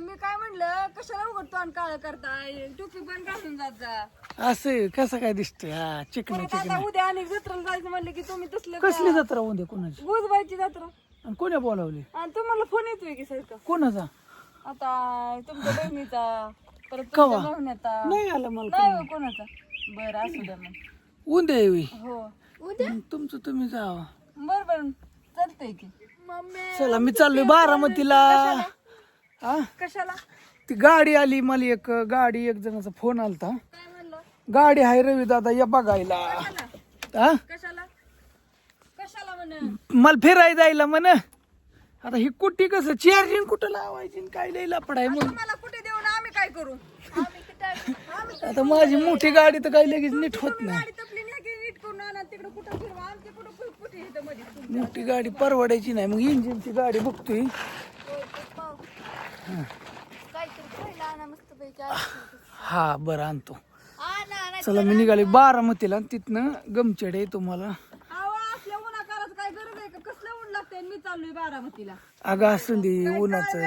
मी काय म्हणलं कशाला उघडतो आणि काळ करताय? टोपी पण घालून जात जा. असं कसं काय दिसतंय? हा चिकन परत चिकन आता उद्या आणि जत्रेला जायचं म्हणलं की तुम्ही तसलं कसली जत्रा उद्या कोणाची? गुजबाईची जत्रा. आणि कोण्या बोलावली? आणि तुम्हाला फोन येतोय की सारखं? कोणाचा? आता तुमच्या बहिणीचा परत कवा? नाही आलं मला नाही हो कोणाचा? बरं असू द्या मग. उद्या येवी हो. तुमचं तुम्ही जावा. बर बर. चालतंय की. चला मी चाललोय बारामतीला. हा कशाला? ती गाडी आली मला एक गाडी एक जणाचा फोन आलता. काय म्हणलं गाडी आहे रवी दादा या बघायला. हा कशाला? कशाला म्हण? मला फिरायला जायला म्हण. आता ही कुठे कसं चार्जिंग कुठं लावायची आणि काय लई लपडाय म्हणून. मला कुठे देऊन आम्ही काय करू? आम्ही किती- आम्ही आता माझी मोठी गाडी तर काही लगेच नीट होत नाही. गाडी तपली नाही की नीट करून आणा तिकडे कुठं फिरवा आमची कुठं कुठं कुठे इथं मध्ये मोठी गाडी परवडायची नाही. मग इंजिनची गाडी बघतोय काहीतरी खायला आणा मस्त पैकी हा बरं आणतो. चला मी निघाले बारामतीला तिथनं गमचडे तुम्हाला. अहो असल्या उन्हाकारात काय गरज आहे का? कसलं ऊन लागतंय? मी चाललोय बारामतीला. अगं असून दे उन्हाचं?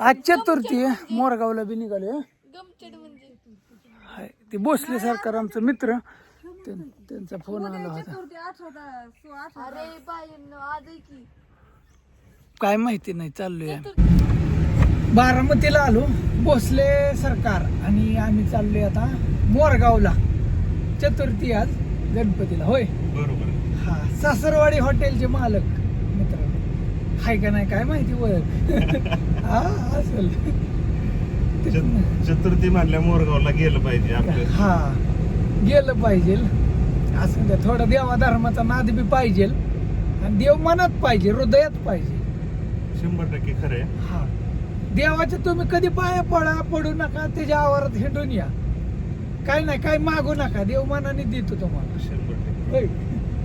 आज चतुर्थी आहे. मोरगावला बी निघाले गमचेड म्हणजे? हाय ते भोसले सरकार आमचं मित्र. त्यां- त्यांचा फोन आला होता. काय माहिती नाही चाललोय आम्ही. बारामतीला आलो. भोसले सरकार. आणि आम्ही चाललोय आता मोरगावला. चतुर्थी आज गणपतीला होय? बरोबर. हा सासरवाडी हॉटेलचे मालक मित्र हाय का नाही काय माहिती ओळख? हा असेल. चत- चतुर्थी म्हणल्या मोरगावला गेलं पाहिजे आपलं हा गेलं पाहिजे. असं द्या थोडा देवा धर्माचा नाद बी पाहिजे. आणि देव मनात पाहिजे हृदयात पाहिजे. शंभर टक्के खरं आहे. हा. देवाचे तुम्ही कधी पाया पडा पडू नका त्याच्या आवारात हिंडून या. काय नाही काय मागू नका. देव मनाने देतो तुम्हाला. होय.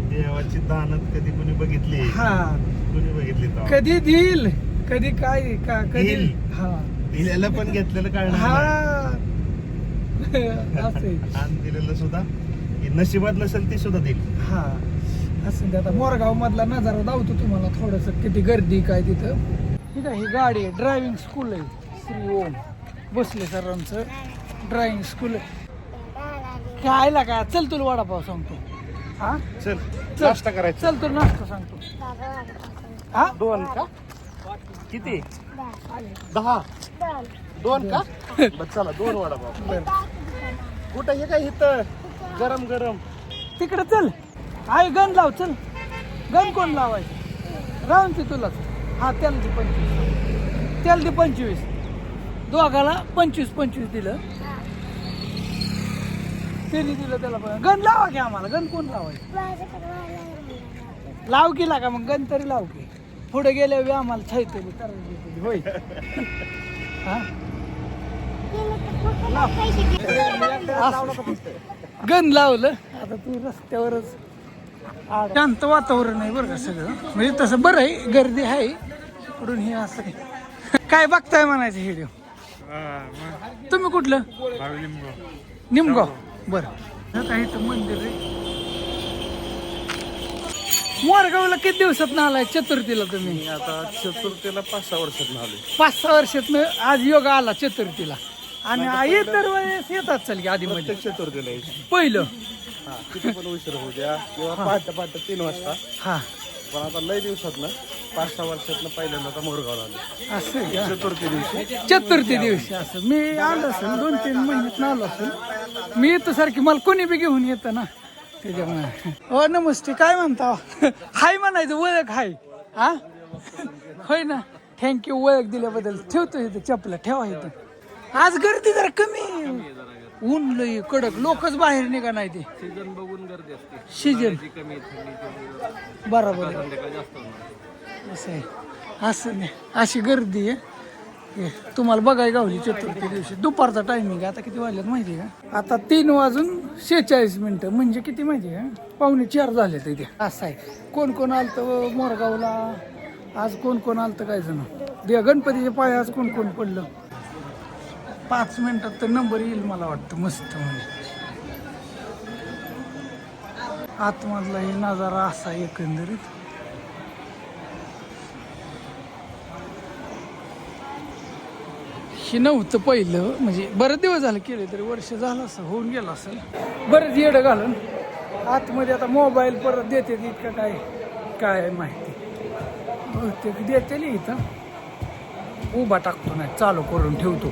देवाची दानत कधी कोणी बघितली? हा. कोणी बघितली तर कधी देईल? कधी काय का कधी? देईल. हा. दिलेलं पण घेतलेलं हा. असं आहे. आणि दिलेलं सुद्धा. ही नशिबात नसेल ती सुद्धा देईल. हा. असं ते आता मोरगाव मधला नजारा दावतो तुम्हाला थोडस. किती गर्दी काय तिथं. ठीक आहे ही गाडी आहे ड्रायव्हिंग स्कूल आहे. श्री ओम. बसले सरांचं ड्रायव्हिंग स्कूल काय लागा चल तुला वडापाव सांगतो. हा? चल. नाश्ता करायचा. चल तुला नाश्ता सांगतो. हा? दोन का? किती? दहा? दोन का? बरं, चला दोन वडापाव. कुठं हे काय इथं? गरम गरम. तिकडे चल. आहे गण लाव चल. गण कोण लावायचं? राहून ते तुलाच. हा त्याला दे पंचवीस. त्याला दे पंचवीस. दोघाला पंचवीस पंचवीस दिलं. त्यांनी दिलं त्याला पण. गण लावा की आम्हाला. गण कोण लावायचं? लाव की लागा मग गण तरी लाव की. पुढे गेल्या वेळी आम्हाला छायतली तर होय. हा? गण लावलं. आता तू रस्त्यावरच शांत वातावरण आहे बरं का सगळं. म्हणजे तसं बरं आहे गर्दी आहे. इकडून हे असं आहे. काय बघताय म्हणायचं व्हिडिओ तुम्ही कुठलं? निमगाव. बरं. हे काय इथं मंदिर आहे. मोरगावला किती दिवसात ना आलाय चतुर्थीला तुम्ही? आता चतुर्थीला पाच सहा वर्षात आलोय. पाच सहा वर्षात आज योग आला चतुर्थीला. आणि इतर वेळेस येतात चल की आधी मध्ये चतुर्थीला. पहिलं. हा, किती पण उशीर होऊ द्या. किंवा पहाटे पहाटे तीन वाजता. हा. पण आता लय दिवसात ना पाच सहा वर्षात पहिल्यांदा आता मोरगावला आलो असं आहे का? चतुर्थी दिवशी. चतुर्थी दिवशी असं. मी आलो असेल दोन तीन महिन्यात आलो असेल. मी येतो सारखी मला कोणी बी घेऊन येतं ना. त्याच्यामुळे. हो नमस्ते काय म्हणता? हाय म्हणायचं ओळख हाय. हा होय ना? थँक्यू ओळख दिल्याबद्दल ठेवतो इथं चपला ठेवा इथं. आज गर्दी जरा कमी. ऊन लय कडक. लोकच बाहेर निघा नाही ते. सीझन बघून गर्दी असते. सीजन कमी थंडी बरोबर आहे. संध्याकाळी जास्त होणार. असं आहे. असं नाही. अशी गर्दी आहे. हे, तुम्हाला बघाय गावली चतुर्थी दिवशी. दुपारचा टायमिंग आता किती वाजल्यात माहिती आहे का? आता तीन वाजून शेहेचाळीस मिनिटं. म्हणजे किती माहिती आहे का? पावणे चार झाले तिथे असं आहे. कोण कोण आलतं मोरगावला? आज कोण कोण आलतं काय जण? दे गणपतीच्या पाय आज कोण कोण पडलं? पाच मिनटात तर नंबर येईल मला वाटतं मस्त म्हणजे. आतमधला हे नजारा असा एकंदरीत. हे नव्हतं पहिलं म्हणजे बरेच दिवस झालं केले तरी वर्ष झालं असं होऊन गेलं असेल. बरेच येडं घालून. आतमध्ये आता मोबाईल परत देते इतकं काय काय माहिती. बहुतेक देते इथं. उभा टाकतो नाही चालू करून ठेवतो.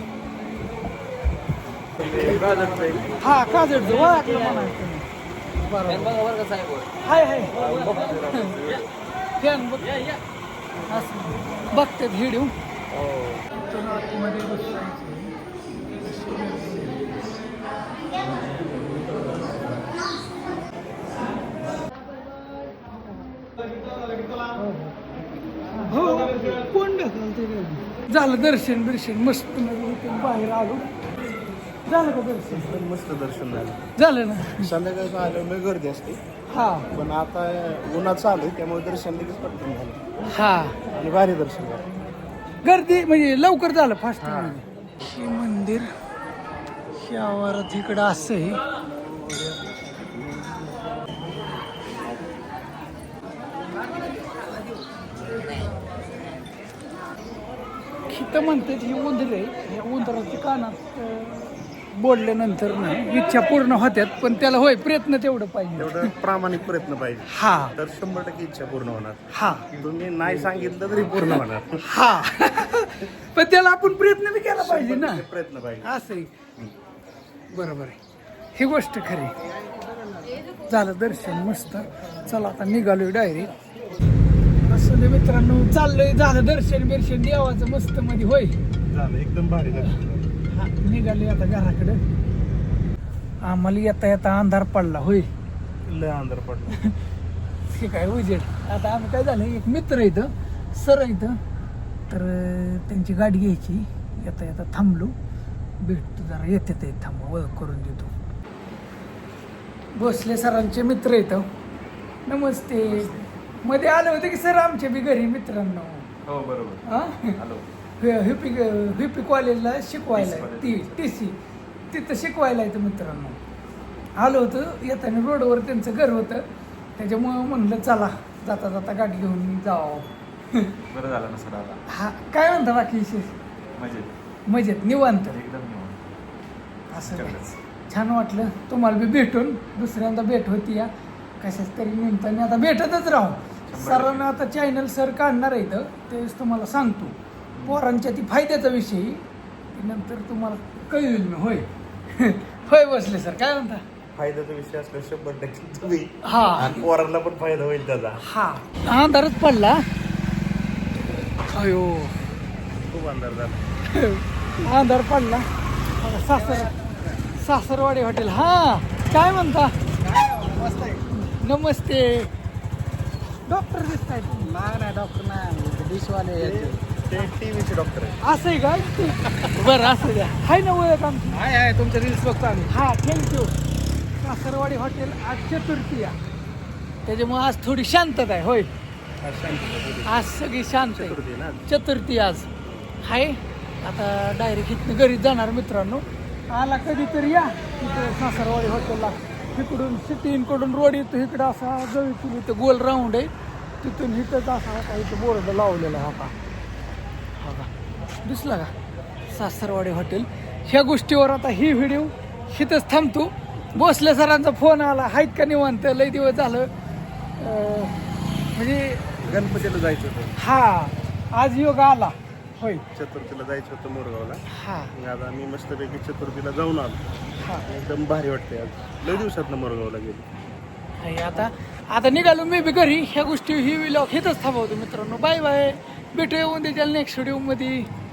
हा काजड ओळखलं म्हणायचं बरोबर हाय हाय. फॅन हो, हो. हो, बघ असं बघतात व्हिडिओ कोण ढकलते झालं दर्शन बिर्शन. मस्त बाहेर आलो. झालं का दर्शन पण मस्त दर्शन झालं. झालं ना? संध्याकाळचं आल्यामुळे गर्दी असते. हा. पण आता उन्हात चालू आहे त्यामुळे दर्शन लगेच पटकन झालं. हा. आणि भारी दर्शन झालं. गर्दी म्हणजे लवकर झालं फास्ट हे. मंदिर ह्या आवारात इकडं असं आहे. खित म्हणतात ही उंदर आहे या उंदराच्या कानात अं, बोलल्यानंतर ना इच्छा पूर्ण होत्यात पण त्याला होय प्रयत्न तेवढं पाहिजे. एवढं प्रामाणिक प्रयत्न पाहिजे. हा. तर शंभर टक्के इच्छा पूर्ण होणार. हा. तुम्ही नाही सांगितलं तरी पूर्ण होणार. हा. पण त्याला आपण प्रयत्न बी केला पाहिजे ना. प्रयत्न पाहिजे. असं बरोबर आहे. ही गोष्ट खरी. झालं दर्शन मस्त. चला आता निघालोय डायरेक्ट असं मित्रांनो चाललंय. झालं दर्शन बिर्शन देवाचं मस्त मध्ये होय. झालं एकदम भारी दर्शन. झालं. हा, निघालोय आता घराकडे. आम्हाला येता येता अंधार पडला होय. लय अंधार पडला. हे काय उजेड आता आम्ही काय झालं एक मित्र इथं सर इथं तर त्यांची गाडी घ्यायची. येता येता थांबलो. भेटतो जरा येते ते थांबा ओळख करून देतो. भोसले सरांचे मित्र इथं नमस्ते. मध्ये आले होते की सर आमच्या बी घरी मित्रांनो? हो बरोबर. हा? हॅलो व्हीपी व्हीपी कॉलेजला शिकवायला टी टी सी तिथं शिकवायला येतं मित्रांनो. आलो होतं येताना रोडवर त्यांचं घर होतं. त्याच्यामुळं म्हणलं चला जाता जाता गाडी घेऊन जावं. बरं झालं ना सर आला हा काय म्हणता बाकी विशेष? म्हणजे मजेत निवांत. एकदम निवांत. असं. छान वाटलं. तुम्हाला बी भेटून. दुसऱ्यांदा भेट होती या. कशाच तरी निमित्ताने आता भेटतच राहू. सरांना आता चॅनल सर काढणार आहे इथं तेच तुम्हाला सांगतो. पोरांच्या ती फायद्याचा विषयी नंतर तुम्हाला कळेल मी होय. होय बसले सर काय म्हणता? फायद्याचा विषय असला शंभर टक्के तुम्ही. हा. आणि पोरांना पण फायदा होईल त्याचा. हा. अंधारच पडला. अयो. खूप अंधार झाला. अंधार पडला. आता सासर सासरवाडी हॉटेल. हा काय म्हणता? नमस्ते. डॉक्टर दिसताय नाही नाही डॉक्टर नाही. डिशवाले ते टीव्हीचे डॉक्टर आहे असं आहे का? बरं असं द्या हाय ना ओळख आमची. आहे आहे तुमचे रील्स बघतो आम्ही. हा थँक्यू सासरवाडी हॉटेल आज चतुर्थी आहे. त्याच्यामुळे आज थोडी शांतता आहे होय. आज सगळी शांत आहे. चतुर्थी ना चतुर्थी आज. हाय आता डायरेक्ट इथनं घरी जाणार मित्रांनो. आला कधीतरी या तिथे सासरवाडी हॉटेलला इकडून सिटीकडून रोड येतो इकडं असा जवळ तुला इथं गोल राऊंड आहे. तिथून इथंच असा होता इथं बोर्ड लावलेला होता का दिसला का? सासरवाडी हॉटेल ह्या गोष्टीवर आता ही व्हिडिओ इथंच थांबतो. भोसले सरांचा फोन आला. आहेत का निवांत? लय दिवस झालं. म्हणजे गणपतीला जायचं होतं. हा आज योग आला. होय. चतुर्थीला जायचं होतं मोरगावला. हा. आता मी मस्तपैकी चतुर्थीला जाऊन आलो. हा. एकदम भारी वाटते आज. लय दिवसात मोरगावला गेलो. आता आता निघालो मी बी घरी. ह्या गोष्टी ही विलॉग हेच थांबवतो मित्रांनो. Bye bye. भेटूया उद्याच्या नेक्स्ट व्हिडिओमध्ये